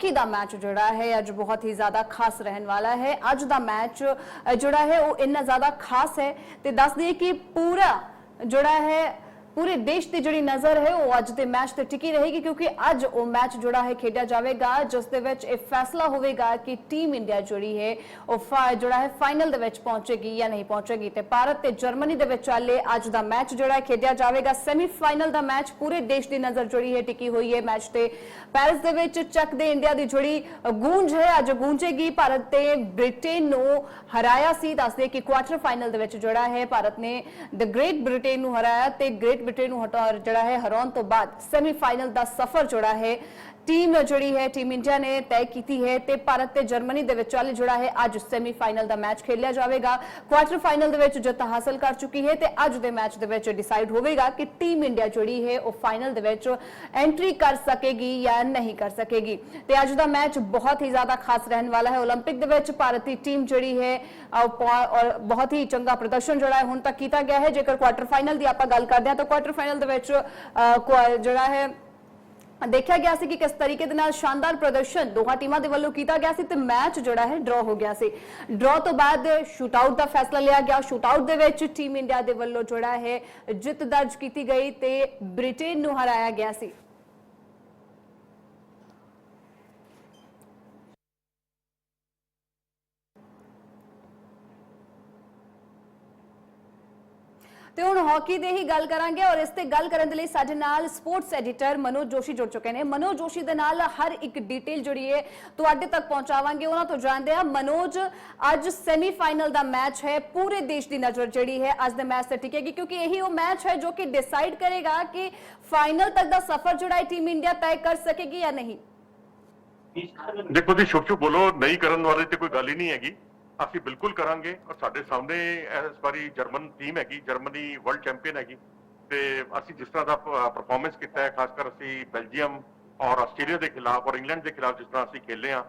Hockey ਦਾ match ਜਿਹੜਾ ਹੈ, ਅੱਜ ਬਹੁਤ ਹੀ ਜ਼ਿਆਦਾ ਖਾਸ ਰਹਿਣ ਵਾਲਾ ਹੈ। ਅੱਜ ਦਾ ਮੈਚ ਜਿਹੜਾ ਹੈ, ਉਹ ਇੰਨਾ ਜ਼ਿਆਦਾ ਖਾਸ ਹੈ ਤੇ ਦੱਸ ਦਈਏ ਕਿ ਪੂਰਾ ਜਿਹੜਾ ਹੈ ਪੂਰੇ ਦੇਸ਼ ਦੀ ਜਿਹੜੀ ਨਜ਼ਰ ਹੈ ਉਹ ਅੱਜ ਦੇ ਮੈਚ ਤੇ ਟਿਕੀ ਰਹੇਗੀ ਕਿਉਂਕਿ ਅੱਜ ਉਹ ਮੈਚ ਜਿਹੜਾ ਹੈ, ਖੇਡਿਆ ਜਾਵੇਗਾ, ਜਿਸ ਦੇ ਵਿੱਚ ਇਹ ਫੈਸਲਾ ਹੋਵੇਗਾ ਕਿ ਟੀਮ ਇੰਡੀਆ ਜਿਹੜੀ ਹੈ ਉਹ ਫਾ- ਜਿਹੜਾ ਹੈ ਫਾਈਨਲ ਦੇ ਵਿੱਚ ਪਹੁੰਚੇਗੀ ਜਾਂ ਨਹੀਂ ਪਹੁੰਚੇਗੀ ਤੇ ਭਾਰਤ ਤੇ ਜਰਮਨੀ ਦੇ ਵਿਚਾਲੇ ਅੱਜ ਦਾ ਮੈਚ ਜਿਹੜਾ ਹੈ, ਖੇਡਿਆ ਜਾਵੇਗਾ। ਸੈਮੀਫਾਈਨਲ ਦਾ ਮੈਚ ਪੂਰੇ ਦੇਸ਼ ਦੀ ਨਜ਼ਰ ਜਿਹੜੀ ਹੈ, ਟਿਕੀ ਹੋਈ ਹੈ ਮੈਚ ਤੇ। ਪੈਰਿਸ ਦੇ ਵਿੱਚ ਚੱਕ ਦੇ ਇੰਡੀਆ ਦੀ ਜਿਹੜੀ ਗੂੰਜ ਹੈ, ਅੱਜ ਗੂੰਜੇਗੀ। ਭਾਰਤ ਤੇ ਬ੍ਰਿਟੇਨ ਨੂੰ ਹਰਾਇਆ ਸੀ। ਦੱਸਦੇ ਕਿ ਕੁਆਟਰ ਫਾਈਨਲ ਦੇ ਵਿੱਚ ਜਿਹੜਾ ਹੈ। ਭਾਰਤ ਨੇ ਦ ਗ੍ਰੇਟ ਬ੍ਰਿਟੇਨ ਨੂੰ ਹਰਾਇਆ ਤੇ ਗ੍ਰੇਟ ਬ੍ਰਿਟੇਨ ਨੂੰ ਹਟਾ ਜਿਹੜਾ ਹੈ ਹਰਾਉਣ ਤੋਂ ਬਾਅਦ ਸੈਮੀਫਾਈਨਲ ਦਾ ਸਫ਼ਰ ਜੁੜਾ ਹੈ। ਟੀਮ ਜਿਹੜੀ ਹੈ ਟੀਮ ਇੰਡੀਆ ਨੇ ਤੈਅ ਕੀਤੀ ਹੈ ਤੇ ਭਾਰਤ ਤੇ ਜਰਮਨੀ ਦੇ ਵਿਚਾਲੇ ਜਿਹੜਾ ਹੈ ਅੱਜ ਸੈਮੀਫਾਈਨਲ ਦਾ ਮੈਚ ਖੇਡਿਆ ਜਾਵੇਗਾ ਕੁਆਟਰ ਫਾਈਨਲ ਦੇ ਵਿੱਚ ਜਿੱਤ ਹਾਸਲ ਕਰ ਚੁੱਕੀ ਹੈ ਤੇ ਅੱਜ ਦੇ ਮੈਚ ਦੇ ਵਿੱਚ ਡਿਸਾਈਡ ਹੋਵੇਗਾ ਕਿ ਟੀਮ ਇੰਡੀਆ ਜਿਹੜੀ ਹੈ ਉਹ ਫਾਈਨਲ ਦੇ ਵਿੱਚ ਐਂਟਰੀ ਕਰ ਸਕੇਗੀ ਜਾਂ ਨਹੀਂ ਕਰ ਸਕੇਗੀ ਤੇ ਅੱਜ ਦਾ ਮੈਚ ਬਹੁਤ ਹੀ ਜ਼ਿਆਦਾ ਖਾਸ ਰਹਿਣ ਵਾਲਾ ਹੈ 올림픽 ਦੇ ਵਿੱਚ ਭਾਰਤੀ ਟੀਮ ਜਿਹੜੀ ਹੈ ਅਹ, ਪਾ- ਔਰ ਬਹੁਤ ਹੀ ਚੰਗਾ ਪ੍ਰਦਰਸ਼ਨ ਜਿਹੜਾ ਹੈ ਹੁਣ ਤੱਕ ਕੀਤਾ ਗਿਆ ਹੈ ਜੇਕਰ ਕੁਆਟਰ ਫਾਈਨਲ ਦੀ ਆਪਾਂ ਗੱਲ ਕਰਦੇ ਹਾਂ ਤਾਂ ਕੁਆਟਰ ਫਾਈਨਲ ਦੇ ਵਿੱਚ ਅਹ, ਕੁਆ- ਜਿਹੜਾ ਹੈ ਦੇਖਿਆ ਗਿਆ ਸੀ ਕਿ ਕਿਸ ਤਰੀਕੇ ਦੇ ਨਾਲ ਸ਼ਾਨਦਾਰ ਪ੍ਰਦਰਸ਼ਨ ਦੋਹਾਂ ਟੀਮਾਂ ਦੇ ਵੱਲੋਂ ਕੀਤਾ ਗਿਆ ਸੀ ਤੇ ਮੈਚ ਜਿਹੜਾ ਹੈ ਡਰਾ ਹੋ ਗਿਆ ਸੀ। ਡਰਾ ਤੋਂ ਬਾਅਦ ਸ਼ੂਟ ਆਊਟ ਦਾ ਫੈਸਲਾ ਲਿਆ ਗਿਆ। ਸ਼ੂਟ ਆਊਟ ਦੇ ਵਿੱਚ ਟੀਮ ਇੰਡੀਆ ਦੇ ਵੱਲੋਂ ਜਿਹੜਾ ਹੈ ਜਿੱਤ ਦਰਜ ਕੀਤੀ ਗਈ ਤੇ ਬ੍ਰਿਟੇਨ ਨੂੰ ਹਰਾਇਆ ਗਿਆ ਸੀ। ਤੇ ਹੁਣ ਹਾਕੀ ਦੇ ਹੀ ਗੱਲ ਕਰਾਂਗੇ ਔਰ ਇਸ ਤੇ ਗੱਲ ਕਰਨ ਦੇ ਲਈ ਸਾਡੇ ਨਾਲ ਸਪੋਰਟਸ ਐਡੀਟਰ ਮਨੋਜ ਜੋਸ਼ੀ ਜੁੜ ਚੁੱਕੇ ਨੇ। ਮਨੋਜ ਜੋਸ਼ੀ ਦੇ ਨਾਲ ਹਰ ਇੱਕ ਡਿਟੇਲ ਜਿਹੜੀ ਹੈ ਤੁਹਾਡੇ ਤੱਕ ਪਹੁੰਚਾਵਾਂਗੇ। ਉਹਨਾਂ ਤੋਂ ਜਾਣਦੇ ਆ ਮਨੋਜ, ਅੱਜ ਸੈਮੀਫਾਈਨਲ ਦਾ ਮੈਚ ਹੈ। ਪੂਰੇ ਦੇਸ਼ ਦੀ ਨਜ਼ਰ ਜਿਹੜੀ ਹੈ ਅੱਜ ਦੇ ਮੈਚ ਤੇ ਟਿਕੇਗੀ ਕਿਉਂਕਿ ਇਹੀ ਉਹ ਮੈਚ ਹੈ ਜੋ ਕਿ ਡਿਸਾਈਡ ਕਰੇਗਾ ਕਿ ਫਾਈਨਲ ਤੱਕ ਦਾ ਸਫ਼ਰ ਜਿਹੜਾ ਹੈ ਟੀਮ ਇੰਡੀਆ ਤੈਅ ਕਰ ਸਕੇਗੀ ਜਾਂ ਨਹੀਂ। ਦੇਖੋ ਜੀ ਸ਼ੁਭ ਸ਼ੁਭ ਬੋਲੋ, ਨਹੀਂ ਕਰਨ ਵਾਲੇ ਤੇ ਕੋਈ ਗੱਲ ਹੀ ਨਹੀਂ ਹੈਗੀ। ਅਸੀਂ ਬਿਲਕੁਲ ਕਰਾਂਗੇ ਔਰ ਸਾਡੇ ਸਾਹਮਣੇ ਇਸ ਵਾਰੀ ਜਰਮਨ ਟੀਮ ਹੈਗੀ, ਜਰਮਨੀ ਵਰਲਡ ਚੈਂਪੀਅਨ ਹੈਗੀ ਤੇ ਅਸੀਂ ਜਿਸ ਤਰ੍ਹਾਂ ਦਾ ਪਰਫਾਰਮੈਂਸ ਕੀਤਾ ਹੈ ਖਾਸ ਕਰ ਅਸੀਂ ਬੈਲਜੀਅਮ ਔਰ ਆਸਟ੍ਰੇਲੀਆ ਦੇ ਖਿਲਾਫ ਔਰ ਇੰਗਲੈਂਡ ਦੇ ਖਿਲਾਫ ਜਿਸ ਤਰ੍ਹਾਂ ਅਸੀਂ ਖੇਲੇ ਆ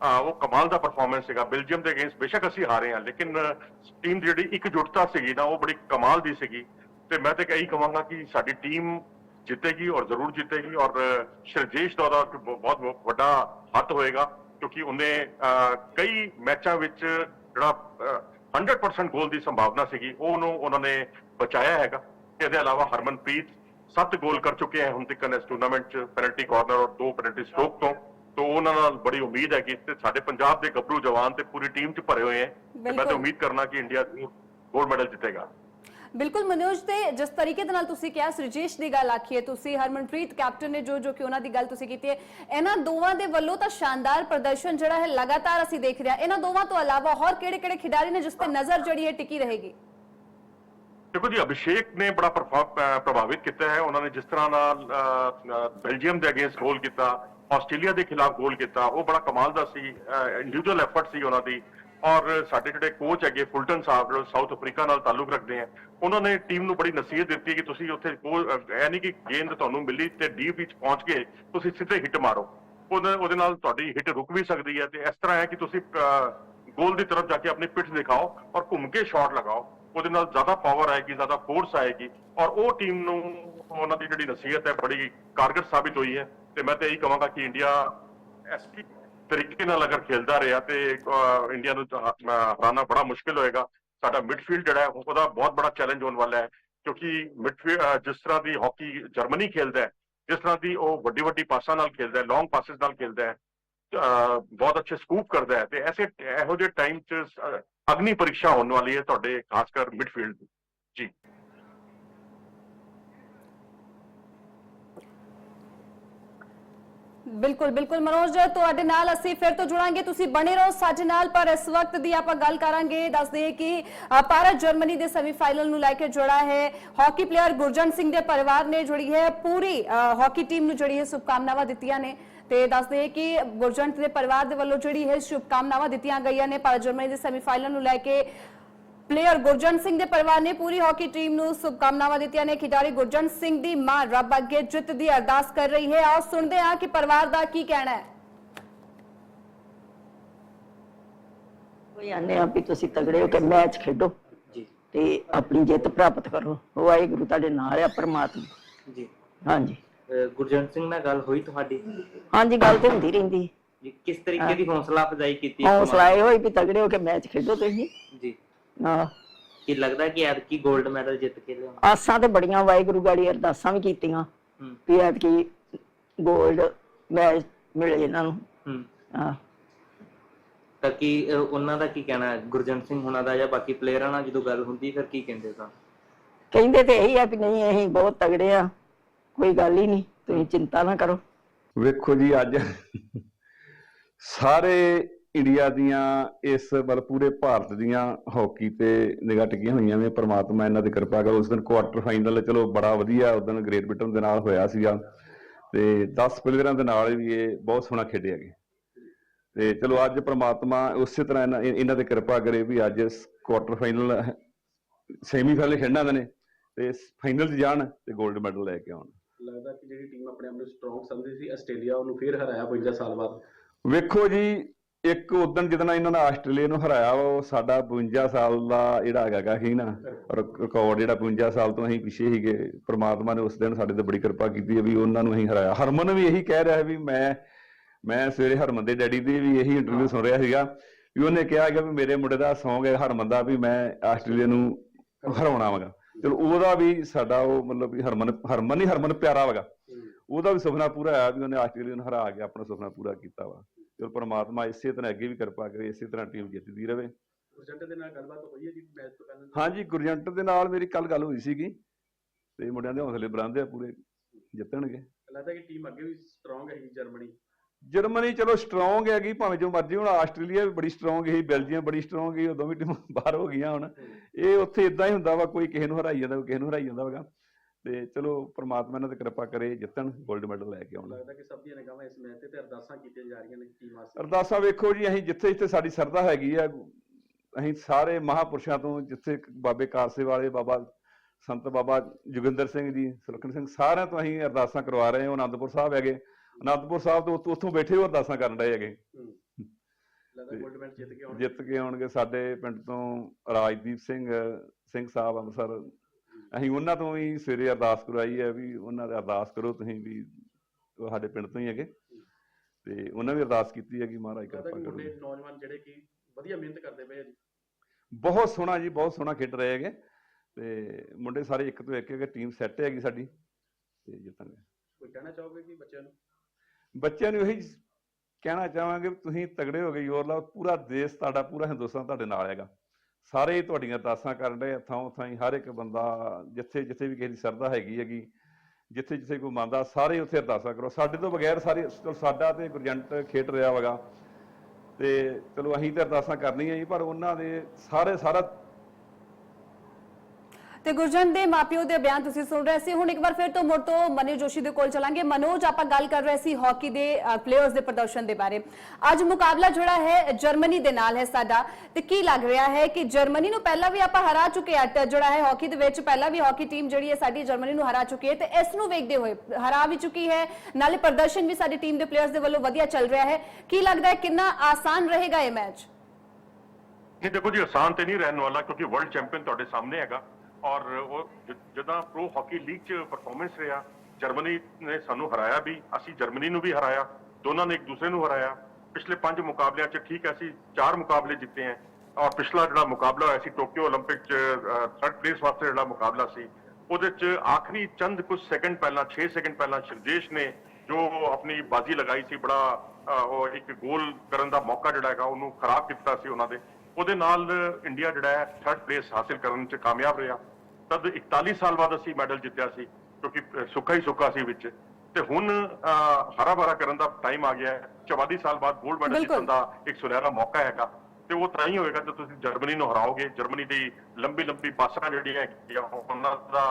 ਉਹ ਕਮਾਲ ਦਾ ਪਰਫਾਰਮੈਂਸ ਸੀਗਾ। ਬੈਲਜੀਅਮ ਦੇ ਅਗੇਂਸਟ ਬੇਸ਼ੱਕ ਅਸੀਂ ਹਾਰੇ ਆ ਲੇਕਿਨ ਟੀਮ ਜਿਹੜੀ ਇਕਜੁੱਟਤਾ ਸੀਗੀ ਨਾ, ਉਹ ਬੜੀ ਕਮਾਲ ਦੀ ਸੀਗੀ। ਤੇ ਮੈਂ ਤਾਂ ਇਹੀ ਕਹਾਂਗਾ ਕਿ ਸਾਡੀ ਟੀਮ ਜਿੱਤੇਗੀ ਔਰ ਜ਼ਰੂਰ ਜਿੱਤੇਗੀ ਔਰ ਸ਼ਰਜੇਸ਼ ਦਾ ਉਹਦਾ ਬਹੁਤ ਵੱਡਾ ਹੱਥ ਹੋਏਗਾ, ਕਿਉਂਕਿ ਉਹਨੇ ਕਈ ਮੈਚਾਂ ਵਿੱਚ ਜਿਹੜਾ ਅਹ, 100% ਗੋਲ ਦੀ ਸੰਭਾਵਨਾ ਸੀਗੀ ਉਹ ਉਹਨੂੰ ਉਹਨਾਂ ਨੇ ਬਚਾਇਆ ਹੈਗਾ। ਇਹਦੇ ਇਲਾਵਾ ਹਰਮਨਪ੍ਰੀਤ 7 ਗੋਲ ਕਰ ਚੁੱਕੇ ਹੈ ਹੁਣ ਤੱਕ ਇਸ ਟੂਰਨਾਮੈਂਟ 'ਚ ਪੈਨਲਟੀ ਕਾਰਨਰ ਔਰ ਦੋ ਪੈਨਲਟੀ ਸਟ੍ਰੋਕ ਤੋਂ। ਤੋਂ ਉਹਨਾਂ ਨਾਲ ਬੜੀ ਉਮੀਦ ਹੈ ਕਿ ਤੇ ਸਾਡੇ ਪੰਜਾਬ ਦੇ ਗੱਭਰੂ ਜਵਾਨ ਤੇ ਪੂਰੀ ਟੀਮ 'ਚ ਭਰੇ ਹੋਏ ਹੈ ਮੈਂ। ਤਾਂ ਉਮੀਦ ਕਰਨਾ ਕਿ ਇੰਡੀਆ ਗੋਲਡ ਮੈਡਲ ਜਿੱਤੇਗਾ। ਬਿਲਕੁਲ ਮਨੋਜ ਤੇ ਜਿਸ ਤਰੀਕੇ ਦੇ ਨਾਲ ਤੁਸੀਂ ਕਿਹਾ ਸਰਜੇਸ਼ ਦੀ ਗੱਲ ਆਖੀਏ ਤੁਸੀਂ ਹਰਮਨਪ੍ਰੀਤ ਕੈਪਟਨ ਨੇ ਜੋ ਜੋ ਕਿ ਉਹਨਾਂ ਦੀ ਗੱਲ ਤੁਸੀਂ ਕੀਤੀ ਹੈ ਇਹਨਾਂ ਦੋਵਾਂ ਦੇ ਵੱਲੋਂ ਤਾਂ ਸ਼ਾਨਦਾਰ ਪ੍ਰਦਰਸ਼ਨ ਜਿਹੜਾ ਹੈ ਲਗਾਤਾਰ ਅਸੀਂ ਦੇਖ ਰਹੇ ਹਾਂ। ਇਹਨਾਂ ਦੋਵਾਂ ਤੋਂ ਇਲਾਵਾ ਹੋਰ ਕਿਹੜੇ-ਕਿਹੜੇ ਖਿਡਾਰੀ ਨੇ ਜਿਸ ਤੇ ਨਜ਼ਰ ਜਿਹੜੀ ਹੈ ਟਿਕੀ ਰਹੇਗੀ? ਦੇਖੋ ਜੀ ਅਭਿਸ਼ੇਕ ਨੇ ਬੜਾ ਪ੍ਰਭਾਵ- ਅਹ ਪ੍ਰਭਾਵਿਤ ਕੀਤਾ ਹੈ। ਉਹਨਾਂ ਨੇ ਜਿਸ ਤਰ੍ਹਾਂ ਨਾਲ ਅਹ, ਅਹ, ਬੈਲਜੀਅਮ ਦੇ ਅਗੇਂਸਟ ਗੋਲ ਕੀਤਾ ਆਸਟ੍ਰੇਲੀਆ ਦੇ ਖਿਲਾਫ ਗੋਲ ਕੀਤਾ ਉਹ ਬੜਾ ਕਮਾਲ ਦਾ ਸੀ ਇੰਡੀਵਿਜੂਅਲ ਐਫਰਟ ਸੀ ਉਹਨਾਂ ਦੀ। ਔਰ ਸਾਡੇ ਜਿਹੜੇ ਕੋਚ ਹੈਗੇ, ਫੁਲਟਨ ਸਾਹਿਬ ਜੋ ਸਾਊਥ ਅਫਰੀਕਾ ਨਾਲ ਤਾਲੁਕ ਰੱਖਦੇ ਆ, ਉਹਨਾਂ ਨੇ ਟੀਮ ਨੂੰ ਬੜੀ ਨਸੀਹਤ ਦਿੱਤੀ ਕਿ ਤੁਸੀਂ ਉੱਥੇ ਗੋਲ ਇਹ ਨਹੀਂ ਕਿ ਗੇਂਦ ਤੁਹਾਨੂੰ ਮਿਲੀ ਤੇ ਡੀਪ ਵਿੱਚ ਪਹੁੰਚ ਕੇ ਤੁਸੀਂ ਸਿੱਧੇ ਹਿੱਟ ਮਾਰੋ। ਉਹਦੇ ਉਹਦੇ ਨਾਲ ਤੁਹਾਡੀ ਹਿੱਟ ਰੁਕ ਵੀ ਸਕਦੀ ਹੈ ਤੇ ਇਸ ਤਰ੍ਹਾਂ ਹੈ ਕਿ ਤੁਸੀਂ ਗੋਲ ਦੀ ਤਰਫ ਜਾ ਕੇ ਆਪਣੀ ਪਿੱਠ ਦਿਖਾਓ ਔਰ ਘੁੰਮ ਕੇ ਸ਼ਾਟ ਲਗਾਓ। ਉਹਦੇ ਨਾਲ ਜ਼ਿਆਦਾ ਪਾਵਰ ਆਏਗੀ, ਜ਼ਿਆਦਾ ਫੋਰਸ ਆਏਗੀ ਔਰ ਉਹ ਟੀਮ ਨੂੰ ਉਹਨਾਂ ਦੀ ਜਿਹੜੀ ਨਸੀਹਤ ਹੈ, ਬੜੀ ਕਾਰਗਰ ਸਾਬਿਤ ਹੋਈ ਹੈ ਤੇ ਮੈਂ ਤਾਂ ਇਹੀ ਕਹਾਂਗਾ ਕਿ ਇੰਡੀਆ ਇਸ ਤਰੀਕੇ ਨਾਲ ਅਗਰ ਖੇਲਦਾ ਰਿਹਾ ਤੇ ਇੰਡੀਆ ਨੂੰ ਤਾਂ ਹਰਾਉਣਾ ਬੜਾ ਮੁਸ਼ਕਿਲ ਹੋਏਗਾ। ਸਾਡਾ ਮਿਡਫੀਲਡ ਜਿਹੜਾ ਹੈ ਉਹਦਾ ਬਹੁਤ ਬੜਾ ਚੈਲੰਜ ਹੋਣ ਵਾਲਾ ਹੈ। ਕਿਉਂਕਿ ਮਿਡਫੀਲਡ ਜਿਸ ਤਰ੍ਹਾਂ ਦੀ ਹਾਕੀ ਜਰਮਨੀ ਖੇਲਦਾ ਹੈ, ਜਿਸ ਤਰ੍ਹਾਂ ਦੀ ਉਹ ਵੱਡੀ ਵੱਡੀ ਪਾਸਾਂ ਨਾਲ ਖੇਲਦਾ ਹੈ ਲੌਂਗ ਪਾਸਿਸ ਨਾਲ ਖੇਲਦਾ ਹੈ ਬਹੁਤ ਅੱਛੇ ਸਕੂਪ ਕਰਦਾ ਹੈ। ਤੇ ਐਸੇ ਇਹੋ ਜਿਹੇ ਟਾਈਮ 'ਚ ਅਗਨੀ ਪਰੀਖਿਆ ਹੋਣ ਵਾਲੀ ਹੈ ਤੁਹਾਡੇ ਖਾਸ ਕਰ ਮਿਡਫੀਲਡ ਦੀ ਜੀ ਬਿਲਕੁਲ ਬਿਲਕੁਲ। ਮਨੋਜ ਤੁਹਾਡੇ ਨਾਲ ਅਸੀਂ ਫਿਰ ਤੋਂ ਜੁੜਾਂਗੇ। ਤੁਸੀਂ ਬਣੇ ਰਹੋ ਸਾਡੇ ਨਾਲ ਪਰ ਇਸ ਵਕਤ ਦੀ ਆਪਾਂ ਗੱਲ ਕਰਾਂਗੇ। ਦੱਸ ਦਈਏ ਕਿ ਭਾਰਤ ਜਰਮਨੀ ਦੇ ਸੈਮੀਫਾਈਨਲ ਨੂੰ ਲੈ ਕੇ ਜੁੜਾ ਹੈ ਹਾਕੀ ਪਲੇਅਰ ਗੁਰਜੰਟ ਸਿੰਘ ਦੇ ਪਰਿਵਾਰ ਨੇ ਜੁੜੀ ਹੈ ਪੂਰੀ ਅ, ਹਾਕੀ ਟੀਮ ਨੂੰ ਜਿਹੜੀ ਹੈ ਸ਼ੁਭਕਾਮਨਾਵਾਂ ਦਿੱਤੀਆਂ ਨੇ। ਤੇ ਦੱਸ ਦਈਏ ਕਿ ਗੁਰਜੰਟ ਦੇ ਪਰਿਵਾਰ ਦੇ ਵੱਲੋਂ ਜਿਹੜੀ ਹੈ ਸ਼ੁਭਕਾਮਨਾਵਾਂ ਦਿੱਤੀਆਂ ਗਈਆਂ ਨੇ ਭਾਰਤ ਜਰਮਨੀ ਦੇ ਸੈਮੀਫਾਈਨਲ ਨੂੰ ਲੈ ਕੇ। ਪਲੇਅਰ ਗੁਰਜੰਟ ਸਿੰਘ ਦੇ ਪਰਿਵਾਰ ਨੇ ਪੂਰੀ ਹਾਕੀ ਟੀਮ ਨੂੰ ਸ਼ੁਭਕਾਮਨਾਵਾਂ ਦਿੱਤੀਆਂ ਨੇ। ਖਿਡਾਰੀ ਗੁਰਜੰਟ ਸਿੰਘ ਦੀ ਮਾਂ ਰੱਬ ਅੱਗੇ ਜਿੱਤ ਦੀ ਅਰਦਾਸ ਕਰ ਰਹੀ ਹੈ। ਆਓ ਸੁਣਦੇ ਹਾਂ ਕਿ ਪਰਿਵਾਰ ਦਾ ਕੀ ਕਹਿਣਾ ਹੈ। ਕੋਈ ਆਨੇ ਆ ਵੀ ਤੁਸੀਂ ਤਗੜੇ ਹੋ ਕੇ ਮੈਚ ਖੇਡੋ ਜੀ। ਤੇ ਆਪਣੀ ਜਿੱਤ ਪ੍ਰਾਪਤ ਕਰੋ। ਵਾਹਿਗੁਰੂ ਤੁਹਾਡੇ ਨਾਲ ਆ ਪਰਮਾਤਮਾ। ਜੀ। ਹਾਂਜੀ। ਅਹ ਗੁਰਜੰਟ ਸਿੰਘ ਨਾਲ ਗੱਲ ਹੋਈ ਤੁਹਾਡੀ? ਹਾਂਜੀ ਗੱਲ ਤੇ ਹੁੰਦੀ ਰਹਿੰਦੀ। ਜੀ ਕਿਸ ਤਰੀਕੇ ਦੀ ਹੌਸਲਾ ਅਫਜ਼ਾਈ ਕੀਤੀ ਹੈ ਹੌਸਲਾ ਇਹ ਹੋਈ ਵੀ ਤਗੜੇ ਹੋ ਕੇ ਮੈਚ ਖੇਡੋ ਤੁਸੀਂ। ਜੀ ਹਾਂ ਕੀ ਲੱਗਦਾ ਕਿ ਐਤਕੀ 골ਡ ਮੈਡਲ ਜਿੱਤ ਕੇ ਲਿਆਉਣਾ? ਆਸਾਂ ਤੇ ਬੜੀਆਂ ਵਾਹਿਗੁਰੂ ਗਾੜੀ ਅਰਦਾਸਾਂ ਵੀ ਕੀਤੀਆਂ ਹੂੰ। ਵੀ ਐਤਕੀ ਗੋਲਡ ਮੈਚ ਮਿਲੇ ਇਹਨਾਂ ਨੂੰ। ਹੂੰ। ਹਾਂ ਤਾਂ ਕੀ ਅਹ, ਉਹਨਾਂ ਦਾ ਕੀ ਕਹਿਣਾ? ਹੈ ਗੁਰਜੰਟ ਸਿੰਘ ਹੁਣਾਂ ਦਾ ਜਾਂ ਬਾਕੀ ਪਲੇਅਰਾਂ ਨਾਲ ਜਦੋਂ ਗੱਲ ਹੁੰਦੀ ਫਿਰ ਕੀ ਕਹਿੰਦੇ ਤਾਂ? ਕਹਿੰਦੇ ਤੇ ਇਹੀ ਆ ਵੀ ਨਹੀਂ ਅਸੀਂ ਬਹੁਤ ਤਗੜੇ ਆ ਕੋਈ ਗੱਲ ਹੀ ਨਹੀਂ ਤੁਸੀਂ ਚਿੰਤਾ ਨਾ ਕਰੋ। ਵੇਖੋ ਜੀ ਅੱਜ ਸਾਰੇ ਇੰਡੀਆ ਦੀਆਂ ਇਸ ਮਤਲਬ ਪੂਰੇ ਭਾਰਤ ਦੀਆਂ ਹਾਕੀ ਤੇ ਨਿਗਾਹ ਟਿਕੀਆਂ ਹੋਈਆਂ ਨੇ ਪ੍ਰਮਾਤਮਾ ਇਹਨਾਂ ਦੀ ਕਿਰਪਾ ਕਰੋ। ਉਸ ਦਿਨ ਕੁਆਟਰ ਫਾਈਨਲ ਚਲੋ ਬੜਾ ਵਧੀਆ ਉਸ ਦਿਨ ਗ੍ਰੇਟ ਬ੍ਰਿਟਨ ਦੇ ਨਾਲ ਹੋਇਆ ਸੀਗਾ ਤੇ 10 ਪਲੇਅਰਾਂ ਦੇ ਨਾਲ ਵੀ ਇਹ ਬਹੁਤ ਸੋਹਣਾ ਖੇਡੇ ਹੈਗੇ। ਤੇ ਚਲੋ ਅੱਜ ਪ੍ਰਮਾਤਮਾ ਉਸੇ ਤਰ੍ਹਾਂ ਇਹਨਾਂ ਤੇ ਕਿਰਪਾ ਕਰੇ ਵੀ ਅੱਜ ਕੁਆਟਰ ਫਾਈਨਲ ਸੈਮੀਫਾਈਨਲ ਖੇਡਣਾ ਇਹਨਾਂ ਨੇ ਤੇ ਫਾਈਨਲ 'ਚ ਜਾਣ ਤੇ 골ਡ ਮੈਡਲ ਲੈ ਕੇ ਆਉਣ। ਲੱਗਦਾ ਕਿ ਜਿਹੜੀ ਟੀਮ ਆਪਣੇ ਆਪ ਨੂੰ ਸਟਰੋਂਗ ਸਮਝਦੀ ਸੀ ਆਸਟ੍ਰੇਲੀਆ ਉਹਨੂੰ ਫੇਰ ਹਰਾਇਆ 52 ਸਾਲ ਬਾਅਦ। ਵੇਖੋ ਜੀ ਇੱਕ ਉਦਣ ਜਦੋਂ ਇਹਨਾਂ ਨੇ ਆਸਟ੍ਰੇਲੀਆ ਨੂੰ ਹਰਾਇਆ ਵਾ, ਉਹ ਸਾਡਾ 52 ਸਾਲ ਦਾ ਜਿਹੜਾ ਹੈਗਾ ਸੀ ਨਾ ਰਿਕਾਰਡ ਜਿਹੜਾ 52 ਸਾਲ ਤੋਂ ਅਸੀਂ ਪਿੱਛੇ ਸੀਗੇ, ਪ੍ਰਮਾਤਮਾ ਨੇ ਉਸ ਦਿਨ ਸਾਡੇ ਤੇ ਬੜੀ ਕਿਰਪਾ ਕੀਤੀ ਹੈ ਵੀ ਉਹਨਾਂ ਨੂੰ ਅਸੀਂ ਹਰਾਇਆ। ਹਰਮਨ ਵੀ ਇਹੀ ਕਹਿ ਰਿਹਾ ਵੀ ਮੈਂ ਮੈਂ ਸਵੇਰੇ ਹਰਮਨ ਦੇ ਡੈਡੀ ਦੀ ਵੀ ਇਹੀ ਇੰਟਰਵਿਊ ਸੁਣ ਰਿਹਾ ਸੀਗਾ, ਵੀ ਉਹਨੇ ਕਿਹਾ ਹੈਗਾ ਵੀ ਮੇਰੇ ਮੁੰਡੇ ਦਾ ਸੌਂਗ ਹੈ ਹਰਮਨ ਦਾ ਵੀ ਮੈਂ ਆਸਟ੍ਰੇਲੀਆ ਨੂੰ ਹਰਾਉਣਾ ਵਾਗਾ ਚਲੋ ਉਹਦਾ ਵੀ ਸਾਡਾ ਉਹ ਮਤਲਬ ਵੀ ਹਰਮਨ ਹਰਮਨ ਹੀ ਹਰਮਨ ਪਿਆਰਾ ਵਗਾ ਉਹਦਾ ਵੀ ਸੁਪਨਾ ਪੂਰਾ ਹੋਇਆ ਵੀ ਉਹਨੇ ਆਸਟ੍ਰੇਲੀਆ ਨੂੰ ਹਰਾ ਕੇ ਆਪਣਾ ਸੁਪਨਾ ਪੂਰਾ ਕੀਤਾ ਵਾ। ਚਲੋ ਪ੍ਰਮਾਤਮਾ ਇਸੇ ਤਰ੍ਹਾਂ ਅੱਗੇ ਵੀ ਕਿਰਪਾ ਕਰੇ ਇਸੇ ਤਰ੍ਹਾਂ ਟੀਮ ਜਿੱਤਦੀ ਰਹੇ ਪ੍ਰਜੈਂਟ ਦੇ ਨਾਲ ਗੱਲਬਾਤ ਹੋਈ ਹੈ ਜੀ ਮੈਚ ਤੋਂ ਪਹਿਲਾਂ? ਹਾਂਜੀ ਗੁਰਜੰਟ ਦੇ ਨਾਲ ਮੇਰੀ ਕੱਲ ਗੱਲ ਹੋਈ ਸੀਗੀ ਤੇ ਮੁੰਡਿਆਂ ਦੇ ਹੌਸਲੇ ਬੁਲੰਦੇ ਆ ਪੂਰੇ ਜਿੱਤਣਗੇ। ਲੱਗਦਾ ਕਿ ਟੀਮ ਅੱਗੇ ਵੀ ਸਟਰੋਂਗ ਹੈਗੀ ਜਰਮਨੀ। ਜਰਮਨੀ ਚਲੋ ਸਟਰੋਂਗ ਹੈਗੀ ਭਾਵੇਂ ਜੋ ਮਰਜ਼ੀ ਹੁਣ ਆਸਟ੍ਰੇਲੀਆ ਵੀ ਬੜੀ ਸਟਰੋਂਗ ਹੈ ਬੈਲਜੀਅਮ ਬੜੀ ਸਟਰੋਂਗ ਹੈ ਉਹ ਦੋਵੇਂ ਟੀਮਾਂ ਬਾਹਰ ਹੋ ਗਈਆਂ ਹੁਣ। ਇਹ ਉੱਥੇ ਇਦਾਂ ਹੀ ਹੁੰਦਾ ਵਾ ਕੋਈ ਕਿਸੇ ਨੂੰ ਹਰਾਈ ਜਾਂਦਾ ਕੋਈ ਕਿਸੇ ਨੂੰ ਹਰਾਈ ਜਾਂਦਾ ਵਗਾ ਤੇ ਚਲੋ ਪ੍ਰਮਾਤਮਾ ਇਹਨਾਂ ਤੇ ਕਿਰਪਾ ਕਰੇ ਜਿੱਤਣ 골ਡ ਮੈਡਲ ਲੈ ਕੇ ਆਉਣ। ਲੱਗਦਾ ਕਿ ਸਭ ਦੀਆਂ ਨਿਗਾਹਾਂ ਇਸ ਮੈਚ ਤੇ ਤੇ ਅਰਦਾਸਾਂ ਕੀਤੀਆਂ ਜਾ ਰਹੀਆਂ ਨੇ ਟੀਮ ਵਾਸਤੇ। ਅਰਦਾਸਾਂ ਵੇਖੋ ਜੀ ਅਸੀਂ ਜਿੱਥੇ ਜਿੱਥੇ ਸਾਡੀ ਸਰਦਾ ਹੈਗੀ ਆ ਅਸੀਂ ਸਾਰੇ ਮਹਾਪੁਰਸ਼ਾਂ ਤੋਂ ਜਿੱਥੇ ਬਾਬੇ ਕਾਸੇ ਵਾਲੇ ਬਾਬਾ ਸੰਤ ਬਾਬਾ ਜੋਗਿੰਦਰ ਸਿੰਘ ਜੀ ਸੁਲੱਖਣ ਸਿੰਘ ਸਾਰਿਆਂ ਤੋਂ ਅਸੀਂ ਅਰਦਾਸਾਂ ਕਰਵਾ ਰਹੇ ਹਾਂ। ਉਹ ਆਨੰਦਪੁਰ ਸਾਹਿਬ ਹੈਗੇ। ਆਨੰਦਪੁਰ ਸਾਹਿਬ ਤੋਂ ਉੱਥੋਂ- ਬੈਠੇ ਹੋ ਅਰਦਾਸਾਂ ਕਰਨ ਰਹੇ ਹੈਗੇ। ਲੱਗਦਾ 골ਡ ਮੈਡਲ ਜਿੱਤ ਕੇ ਆਉਣਗੇ। ਜਿੱਤ ਕੇ ਆਉਣਗੇ ਸਾਡੇ ਪਿੰਡ ਤੋਂ ਰਾਜਦੀਪ ਸਿੰਘ ਸਿੰਘ ਸਾਹਿਬ ਅੰਮ੍ਰਿਤਸਰ ਅਸੀਂ ਉਹਨਾਂ ਤੋਂ ਵੀ ਸਵੇਰੇ ਅਰਦਾਸ ਕਰਵਾਈ ਹੈ ਵੀ ਉਹਨਾਂ ਦੇ ਅਰਦਾਸ ਕਰੋ ਤੁਸੀਂ ਵੀ ਸਾਡੇ ਪਿੰਡ ਤੋਂ ਹੀ ਹੈਗੇ। ਤੇ ਉਹਨਾਂ ਵੀ ਅਰਦਾਸ ਕੀਤੀ ਹੈ ਕਿ ਮਹਾਰਾਜ ਕਿਰਪਾ ਕਰੋ। ਮੁੰਡੇ ਨੌਜਵਾਨ ਜਿਹੜੇ ਕਿ ਵਧੀਆ ਮਿਹਨਤ ਕਰਦੇ ਪਏ ਆ ਜੀ। ਬਹੁਤ ਸੋਹਣਾ ਜੀ ਬਹੁਤ ਸੋਹਣਾ ਖੇਡ ਰਹੇ ਹੈਗੇ। ਤੇ ਮੁੰਡੇ ਸਾਰੇ ਇੱਕ ਤੋਂ ਇੱਕ ਹੈਗੇ ਟੀਮ ਸੈੱਟ ਹੈਗੀ ਸਾਡੀ। ਤੇ ਜਿੱਤਾਂਗੇ ਕੋਈ ਕਹਿਣਾ ਚਾਹੋਗੇ ਕਿ ਬੱਚਿਆਂ ਨੂੰ? ਬੱਚਿਆਂ ਨੂੰ ਇਹੀ ਕਹਿਣਾ ਚਾਹਾਂਗੇ ਤੁਸੀਂ ਤਗੜੇ ਹੋ ਗਏ ਜ਼ੋਰ ਲਾਓ। ਪੂਰਾ ਦੇਸ਼ ਤੁਹਾਡਾ ਪੂਰਾ ਹਿੰਦੁਸਤਾਨ ਤੁਹਾਡੇ ਨਾਲ ਹੈਗਾ। ਸਾਰੇ ਤੁਹਾਡੀਆਂ ਅਰਦਾਸਾਂ ਕਰਨ ਰਹੇ ਥਾਂ ਥਾਂ ਹਰ ਇੱਕ ਬੰਦਾ ਜਿੱਥੇ ਜਿੱਥੇ ਵੀ ਕਿਸੇ ਦੀ ਸਰਦਾ ਹੈਗੀ ਹੈਗੀ, ਜਿੱਥੇ ਜਿੱਥੇ ਕੋਈ ਮੰਨਦਾ, ਸਾਰੇ ਉੱਥੇ ਅਰਦਾਸਾਂ ਕਰੋ। ਸਾਡੇ ਤੋਂ ਬਗੈਰ ਸਾਰੇ ਸਾਡਾ ਤੇ ਗੁਰਜੰਟ ਖੇਡ ਰਿਹਾ ਵਗਾ ਤੇ ਚਲੋ ਅਸੀਂ ਤਾਂ ਅਰਦਾਸਾਂ ਕਰਨੀਆਂ ਜੀ ਪਰ ਉਹਨਾਂ ਦੇ ਸਾਰੇ ਸਾਰਾ ਤੇ ਗੁਰਜਨ ਦੇ ਮਾਪਿਓ ਦੇ ਬਿਆਨ ਤੁਸੀਂ ਸੁਣ ਰਹੇ ਸੀ। ਹੁਣ ਇੱਕ ਵਾਰ ਫਿਰ ਤੋਂ ਮੁੜ ਤੋਂ ਮਨੋਜ ਜੋਸ਼ੀ ਦੇ ਕੋਲ ਚਲਾਂਗੇ। ਮਨੋਜ, ਆਪਾਂ ਗੱਲ ਕਰ ਰਹੇ ਸੀ ਹਾਕੀ ਦੇ ਪਲੇਅਰਸ ਦੇ ਪ੍ਰਦਰਸ਼ਨ ਦੇ ਬਾਰੇ। ਅੱਜ ਮੁਕਾਬਲਾ ਜਿਹੜਾ ਹੈ, ਜਰਮਨੀ ਦੇ ਨਾਲ ਹੈ ਸਾਡਾ। ਤੇ ਕੀ ਲੱਗ ਰਿਹਾ ਹੈ ਕਿ ਜਰਮਨੀ ਨੂੰ ਪਹਿਲਾਂ ਵੀ ਆਪਾਂ ਹਰਾ ਚੁੱਕੇ ਆ ਜਿਹੜਾ ਹੈ ਹਾਕੀ ਦੇ ਵਿੱਚ ਪਹਿਲਾਂ ਵੀ ਹਾਕੀ ਟੀਮ ਜਿਹੜੀ ਹੈ ਸਾਡੀ ਜਰਮਨੀ ਨੂੰ ਹਰਾ ਚੁੱਕੀ ਹੈ ਤੇ ਇਸ ਨੂੰ ਵੇਖਦੇ ਹੋਏ ਹਰਾ ਵੀ ਚੁੱਕੀ ਹੈ। ਨਾਲੇ ਪ੍ਰਦਰਸ਼ਨ ਵੀ ਸਾਡੀ ਟੀਮ ਦੇ ਪਲੇਅਰਸ ਦੇ ਵੱਲੋਂ ਵਧੀਆ ਚੱਲ ਰਿਹਾ ਹੈ। ਕੀ ਲੱਗਦਾ ਹੈ ਕਿੰਨਾ ਆਸਾਨ ਰਹੇਗਾ ਇਹ ਮੈਚ ਇਹ ਦੇਖੋ ਜੀ, ਆਸਾਨ ਤੇ ਨਹੀਂ ਰਹਿਣ ਵਾਲਾ ਕਿਉਂਕਿ ਵਰਲਡ ਚੈਂਪੀਅਨ ਤੁਹਾਡੇ ਸਾਹਮਣੇ ਹੈਗਾ। ਔਰ ਉਹ ਜ- ਜਦੋਂ ਪ੍ਰੋ ਹਾਕੀ ਲੀਗ 'ਚ ਪਰਫਾਰਮੈਂਸ ਰਿਹਾ ਜਰਮਨੀ ਨੇ ਸਾਨੂੰ ਹਰਾਇਆ ਵੀ ਅਸੀਂ ਜਰਮਨੀ ਨੂੰ ਵੀ ਹਰਾਇਆ ਦੋਨਾਂ ਨੇ ਇੱਕ ਦੂਸਰੇ ਨੂੰ ਹਰਾਇਆ ਪਿਛਲੇ ਪੰਜ ਮੁਕਾਬਲਿਆਂ 'ਚ ਠੀਕ ਹੈ ਅਸੀਂ ਚਾਰ ਮੁਕਾਬਲੇ ਜਿੱਤੇ ਹੈ ਔਰ ਪਿਛਲਾ ਜਿਹੜਾ ਮੁਕਾਬਲਾ ਹੋਇਆ ਸੀ ਟੋਕੀਓ 올림픽 'ਚ ਥਰਡ ਪਲੇਸ ਵਾਸਤੇ ਜਿਹੜਾ ਮੁਕਾਬਲਾ ਸੀ ਉਹਦੇ 'ਚ ਆਖਰੀ ਚੰਦ ਕੁਝ ਸੈਕਿੰਡ ਪਹਿਲਾਂ 6 ਸੈਕਿੰਡ ਪਹਿਲਾਂ ਸ਼ਿਰਜੇਸ਼ ਨੇ ਜੋ ਆਪਣੀ ਬਾਜ਼ੀ ਲਗਾਈ ਸੀ ਬੜਾ ਅਹ, ਉਹ ਇੱਕ ਗੋਲ ਕਰਨ ਦਾ ਮੌਕਾ ਜਿਹੜਾ ਹੈਗਾ ਉਹਨੂੰ ਖਰਾਬ ਕੀਤਾ ਸੀ ਉਹਨਾਂ ਦੇ ਉਹਦੇ ਨਾਲ ਇੰਡੀਆ ਜਿਹੜਾ ਹੈ ਥਰਡ ਪਲੇਸ ਹਾਸਿਲ ਕਰਨ 'ਚ ਕਾਮਯਾਬ ਰਿਹਾ ਤਦ 41 ਸਾਲ ਬਾਅਦ ਅਸੀਂ ਮੈਡਲ ਜਿੱਤਿਆ ਸੀ ਕਿਉਂਕਿ ਸੁੱਕਾ ਹੀ ਸੁੱਕਾ ਸੀ ਵਿੱਚ। ਤੇ ਹੁਣ ਹਰਾ ਭਰਾ ਕਰਨ ਦਾ ਟਾਈਮ ਆ ਗਿਆ ਹੈ। 44 ਸਾਲ ਬਾਅਦ 골ਡ ਮੈਡਲ। ਜਿੱਤਣ ਦਾ ਇੱਕ ਸੁਨਹਿਰਾ ਮੌਕਾ ਹੈਗਾ। ਤੇ ਉਹ ਤਾਂ ਹੀ ਹੋਏਗਾ ਜੇ ਤੁਸੀਂ ਜਰਮਨੀ ਨੂੰ ਹਰਾਓਗੇ। ਜਰਮਨੀ ਦੀ ਲੰਬੀ ਲੰਬੀ ਪਾਸਾਂ ਜਿਹੜੀਆਂ ਹੈਗੀਆਂ ਉਹਨਾਂ ਦਾ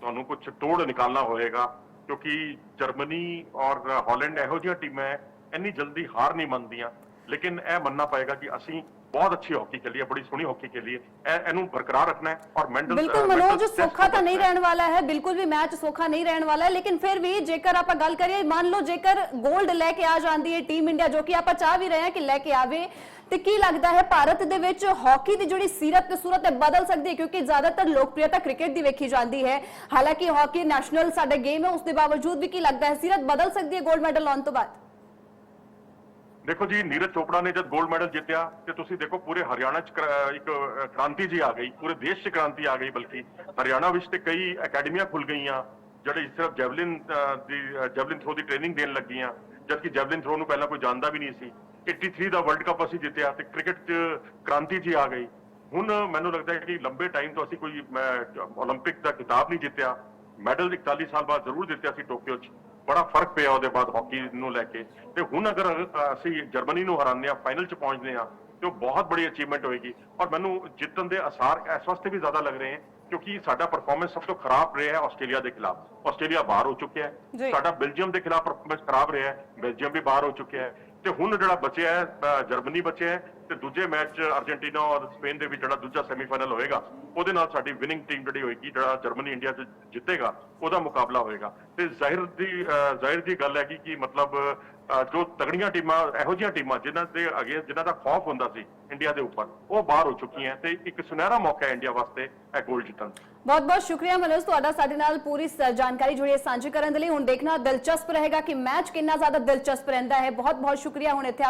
ਤੁਹਾਨੂੰ ਕੁਝ ਤੋੜ ਨਿਕਾਲਣਾ ਹੋਏਗਾ। ਕਿਉਂਕਿ ਜਰਮਨੀ ਔਰ ਹਾਲੈਂਡ ਇਹੋ ਜਿਹੀਆਂ ਟੀਮਾਂ ਹੈ ਇੰਨੀ ਜਲਦੀ ਹਾਰ ਨਹੀਂ ਮੰਨਦੀਆਂ। ਲੇਕਿਨ ਇਹ ਮੰਨਣਾ ਪਏਗਾ ਕਿ ਅਸੀਂ ਬਹੁਤ ਅੱਛੀ ਹਾਕੀ ਖੇਲੀ ਹੈ ਬੜੀ ਸੋਹਣੀ ਹਾਕੀ ਖੇਲੀ ਹੈ। ਇਹ ਇਹਨੂੰ ਬਰਕਰਾਰ ਰੱਖਣਾ ਹੈ ਔਰ ਮੈਂਟਲ ਬਿਲਕੁਲ ਮਨੋਜ ਸੌਖਾ ਤਾਂ ਨਹੀਂ ਰਹਿਣ ਵਾਲਾ ਹੈ ਬਿਲਕੁਲ ਵੀ ਮੈਚ ਸੌਖਾ ਨਹੀਂ ਰਹਿਣ ਵਾਲਾ ਹੈ ਲੇਕਿਨ ਫਿਰ ਵੀ ਜੇਕਰ ਆਪਾਂ ਗੱਲ ਕਰੀਏ ਮੰਨ ਲਓ ਜੇਕਰ 골ਡ ਲੈ ਕੇ ਆ ਜਾਂਦੀ ਹੈ ਟੀਮ ਇੰਡੀਆ ਜੋ ਕਿ ਆਪਾਂ ਚਾਹ ਵੀ ਰਹੇ ਹਾਂ ਕਿ ਲੈ ਕੇ ਆਵੇ ਤੇ ਕੀ ਲੱਗਦਾ ਹੈ ਭਾਰਤ ਦੇ ਵਿੱਚ ਹਾਕੀ ਦੀ ਜਿਹੜੀ ਸੀਰਤ ਤੇ ਸੂਰਤ ਹੈ ਬਦਲ ਸਕਦੀ ਹੈ? ਕਿਉਂਕਿ ਜ਼ਿਆਦਾਤਰ ਲੋਕਪ੍ਰਿਯਤਾ ਕ੍ਰਿਕਟ ਦੀ ਵੇਖੀ ਜਾਂਦੀ ਹੈ। ਹਾਲਾਂਕਿ ਹਾਕੀ ਨੈਸ਼ਨਲ ਸਾਡੇ ਗੇਮ ਹੈ ਉਸ ਦੇ ਬਾਵਜੂਦ ਵੀ ਕੀ ਲੱਗਦਾ ਹੈ ਸੀਰਤ ਬਦਲ ਸਕਦੀ ਹੈ 골ਡ ਮੈਡਲ ਲਾਉਣ ਤੋਂ ਬਾਅਦ? ਦੇਖੋ ਜੀ, ਨੀਰਜ ਚੋਪੜਾ ਨੇ ਜਦ 골ਡ ਮੈਡਲ ਜਿੱਤਿਆ ਤੇ ਤੁਸੀਂ ਦੇਖੋ ਪੂਰੇ ਹਰਿਆਣਾ ਚ ਇੱਕ ਕ੍ਰਾਂਤੀ ਜੀ ਆ ਗਈ, ਪੂਰੇ ਦੇਸ਼ ਚ ਕ੍ਰਾਂਤੀ ਆ ਗਈ ਬਲਕਿ ਹਰਿਆਣਾ ਵਿੱਚ ਤੇ ਕਈ ਅਕੈਡਮੀਆਂ ਖੁੱਲ ਗਈਆਂ, ਜਿਹੜੇ ਸਿਰਫ ਜੈਵਲਿਨ ਦੀ ਜੈਵਲਿਨ ਥਰੋ ਦੀ ਟ੍ਰੇਨਿੰਗ ਦੇਣ ਲੱਗੀਆਂ, ਜਦਕਿ ਜੈਵਲਿਨ ਥਰੋ ਨੂੰ ਪਹਿਲਾਂ ਕੋਈ ਜਾਣਦਾ ਵੀ ਨਹੀਂ ਸੀ। 83 ਦਾ ਵਰਲਡ ਕੱਪ ਅਸੀਂ ਜਿੱਤਿਆ ਤੇ ਕ੍ਰਿਕਟ ਚ ਕ੍ਰਾਂਤੀ ਜੀ ਆ ਗਈ। ਹੁਣ ਮੈਨੂੰ ਲੱਗਦਾ ਹੈ ਕਿ ਲੰਬੇ ਟਾਈਮ ਤੋਂ ਅਸੀਂ ਕੋਈ 올림픽 ਦਾ ਖਿਤਾਬ ਨਹੀਂ ਜਿੱਤਿਆ। ਮੈਡਲ 41 ਸਾਲ ਬਾਅਦ ਜ਼ਰੂਰ ਜਿੱਤਿਆ ਸੀ ਟੋਕੀਓ 'ਚ। ਬੜਾ ਫ਼ਰਕ ਪਿਆ ਉਹਦੇ ਬਾਅਦ ਹਾਕੀ ਨੂੰ ਲੈ ਕੇ। ਤੇ ਹੁਣ ਅਗਰ ਅਸੀਂ ਜਰਮਨੀ ਨੂੰ ਹਰਾਉਂਦੇ ਆ ਫਾਈਨਲ 'ਚ ਪਹੁੰਚਦੇ ਆ ਤੇ ਉਹ ਬਹੁਤ ਬੜੀ ਅਚੀਵਮੈਂਟ ਹੋਏਗੀ। ਔਰ ਮੈਨੂੰ ਜਿੱਤਣ ਦੇ ਅਸਾਰ ਇਸ ਵਾਸਤੇ ਵੀ ਜ਼ਿਆਦਾ ਲੱਗ ਰਹੇ ਹਨ ਕਿਉਂਕਿ ਸਾਡਾ ਪਰਫਾਰਮੈਂਸ ਸਭ ਤੋਂ ਖਰਾਬ ਰਿਹਾ ਹੈ ਆਸਟ੍ਰੇਲੀਆ ਦੇ ਖਿਲਾਫ। ਆਸਟ੍ਰੇਲੀਆ ਬਾਹਰ ਹੋ ਚੁੱਕਿਆ। ਹੈ। ਸਾਡਾ ਬੈਲਜੀਅਮ ਦੇ ਖਿਲਾਫ ਪਰਫਾਰਮੈਂਸ ਖਰਾਬ ਰਿਹਾ ਹੈ। ਬੈਲਜੀਅਮ ਵੀ ਬਾਹਰ ਹੋ ਚੁੱਕਿਆ ਹੈ। ਤੇ ਹੁਣ ਜਿਹੜਾ ਬਚਿਆ ਹੈ ਜਰਮਨੀ ਬਚਿਆ ਹੈ ਤੇ ਦੂਜੇ ਮੈਚ ਅਰਜنٹੀਨਾ ਔਰ ਸਪੇਨ ਦੇ ਵਿੱਚ ਜਿਹੜਾ ਦੂਜਾ ਸੈਮੀਫਾਈਨਲ ਹੋਏਗਾ, ਉਹਦੇ ਨਾਲ ਸਾਡੀ ਵਿਨਿੰਗ ਟੀਮ ਜਿਹੜੀ ਹੋਏਗੀ, ਜਿਹੜਾ ਜਰਮਨੀ ਇੰਡੀਆ ਚ ਜਿੱਤੇਗਾ, ਉਹਦਾ ਮੁਕਾਬਲਾ ਹੋਏਗਾ। ਤੇ ਜ਼ਾਹਿਰ ਦੀ ਜ਼ਾਹਿਰ ਦੀ ਗੱਲ ਹੈ ਕਿ ਮਤਲਬ ਜੋ ਤਗੜੀਆਂ ਟੀਮਾਂ, ਇਹੋ ਜਿਹੀਆਂ ਟੀਮਾਂ ਜਿਨ੍ਹਾਂ ਦੇ ਅਗੇ, ਜਿਨ੍ਹਾਂ ਦਾ ਖੌਫ ਹੁੰਦਾ ਸੀ ਇੰਡੀਆ ਦੇ ਉੱਪਰ, ਉਹ ਬਾਹਰ ਹੋ ਚੁੱਕੀਆਂ ਤੇ ਇੱਕ ਸੁਨਹਿਰਾ ਮੌਕਾ ਹੈ ਇੰਡੀਆ ਵਾਸਤੇ ਇਹ ਗੋਲ ਜਿੱਤਣ ਬਹੁਤ ਬਹੁਤ ਸ਼ੁਕਰੀਆ ਮਨੋਜ, ਤੁਹਾਡਾ ਸਾਡੇ ਨਾਲ ਪੂਰੀ ਜਾਣਕਾਰੀ ਜੁੜੀ ਸਾਂਝੀ ਕਰਨ ਦੇ ਲਈ। ਹੁਣ ਦੇਖਣਾ ਦਿਲਚਸਪ ਰਹੇਗਾ ਕਿ ਮੈਚ ਕਿੰਨਾ ਜ਼ਿਆਦਾ ਦਿਲਚਸਪ ਰਹਿੰਦਾ ਹੈ। ਬਹੁਤ ਬਹੁਤ ਸ਼ੁਕਰੀਆ ਹੁਣ ਇੱਥੇ